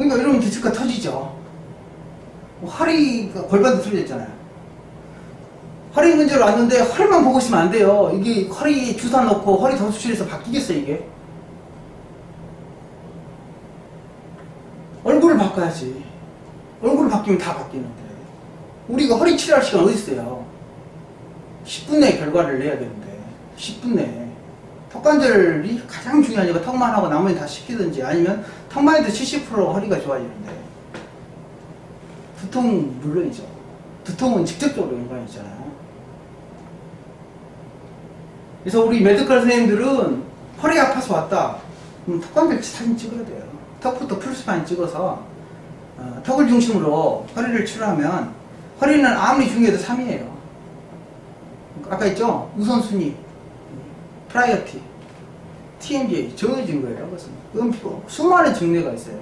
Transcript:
그러니까 이러면 기축가 터지죠. 뭐 허리가 골반도 틀렸잖아요. 허리 문제로 왔는데 허리만 보고 있으면 안 돼요. 이게 허리 주사 놓고 허리 더 수술해서 바뀌겠어요, 이게? 얼굴을 바꿔야지. 얼굴을 바뀌면 다 바뀌는데. 우리가 허리 치료할 시간 어디 있어요? 10분 내에 결과를 내야 되는데. 10분 내에. 턱관절이 가장 중요하니까 턱만 하고 나머지 다 시키든지 아니면 턱만 해도 70% 허리가 좋아지는데. 두통 물론이죠. 두통은 직접적으로 연관이 있잖아요. 그래서 우리 메디컬 선생님들은 허리 아파서 왔다. 그럼 턱관절 사진 찍어야 돼요. 턱부터 풀스판 찍어서 어, 턱을 중심으로 허리를 치료하면 허리는 아무리 중요해도 3이에요. 아까 있죠? 우선순위, 프라이어티, TMJ 정해진 거예요. 그것은. 그건 수많은 증례가 있어요.